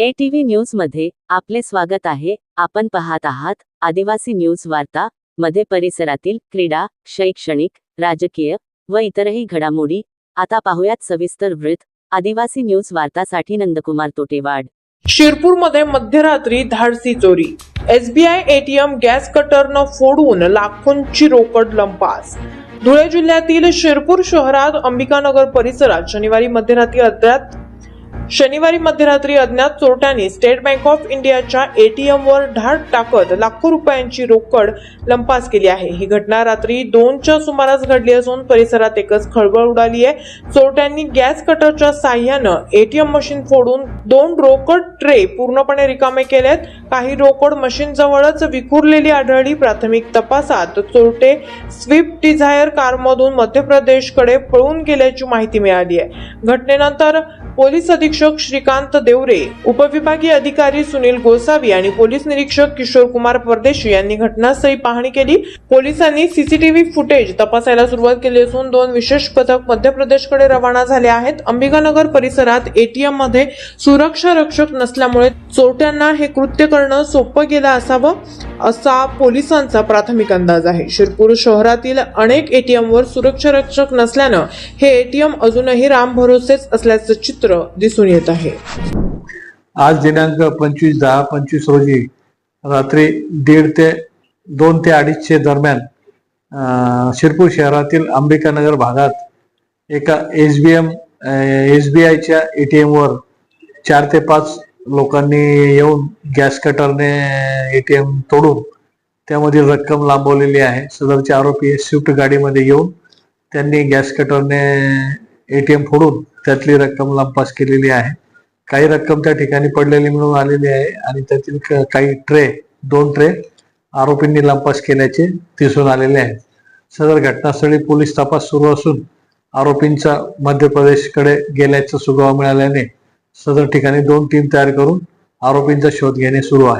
ATV न्यूजमध्ये आपले स्वागत आहे. आपण पाहत आहात आदिवासी न्यूज वार्ता मध्ये परिसरातील क्रीडा शैक्षणिक राजकीय व इतरही घडामोडी. आता पाहूयात सविस्तर वृत्त. आदिवासी न्यूज वार्तासाठी नंदकुमार तोटेवाड. शिरपूरमध्ये मध्यरात्री धाडसी चोरी. एसबीआय एटीएम गॅस कटरनं फोडून लाखोंची रोकड लंपास. धुळे जिल्ह्यातील शिरपूर शहरात अंबिकानगर परिसरात शनिवारी मध्यरात्री अद्याप शनिवारी मध्यरात्री अज्ञात चोरट्यांनी स्टेट बँक ऑफ इंडियाच्या एटीएम वर धाड टाकत लाखो रुपयांची रोकड लंपास केली आहे. ही घटना रात्री दोनच्या सुमारास घडली असून परिसरात एकच खळबळ उडाली आहे. चोरट्यांनी गॅस कटरच्या साह्यानं एटीएम मशीन फोडून दोन रोकड ट्रे पूर्णपणे रिकामे केलेत. काही रोकड मशीन जवळच विखुरलेली आढळली. प्राथमिक तपासात चोरटे स्विफ्ट डिझायर कारमधून मध्य प्रदेशकडे पळून गेल्याची माहिती मिळाली आहे. घटनेनंतर पोलीस अधीक्षक श्रीकांत देवरे उपविभागीय अधिकारी सुनील गोसावी आणि पोलीस निरीक्षक किशोर कुमार परदेशी यांनी घटनास्थळी पाहणी केली. पोलिसांनी सीसीटीव्ही फुटेज तपासायला सुरुवात केली असून दोन विशेष पथक मध्य प्रदेशकडे रवाना झाले आहेत. अंबिकानगर परिसरात एटीएममध्ये सुरक्षा रक्षक नसल्यामुळे चोरट्यांना हे कृत्य करणं सोपं गेलं असावं. असा पोलिसांचा प्राथमिक अंदाज आहे. शिरपूर शहरातील अनेक एटीएम वर सुरक्षा रक्षक नसल्यानं हे एटीएम अजूनही राम भरोसेच असल्याचं चित्र दिसून येत आहे. आज दिनांक पंचवीस दहा पंचवीस रोजी रात्री दीड ते दोन ते अडीचशे दरम्यान शिरपूर शहरातील अंबिकानगर भागात एका S B M S B आयच्या ए टी एमवर चार ते पाच लोकांनी येऊन गॅस कटरने ए टी एम तोडून त्यामधील रक्कम लांबवलेली आहे. सदरचे आरोपी स्विफ्ट गाडीमध्ये येऊन त्यांनी गॅस कटरने ए टी एम फोडून त्यातली रक्कम लंपास केलेली आहे. काही रक्कम त्या ठिकाणी पडलेली मिळून आलेली आहे आणि त्यातील क- काही ट्रे दोन ट्रे आरोपींनी लंपास केल्याचे दिसून आलेले आहे. सदर घटनास्थळी पोलीस तपास सुरू असून आरोपींचा मध्य प्रदेशकडे गेल्याचा सुगावा मिळाल्याने सदर ठिकाणी दोन टीम तयार करून आरोपींचा शोध घेणे सुरू आहे.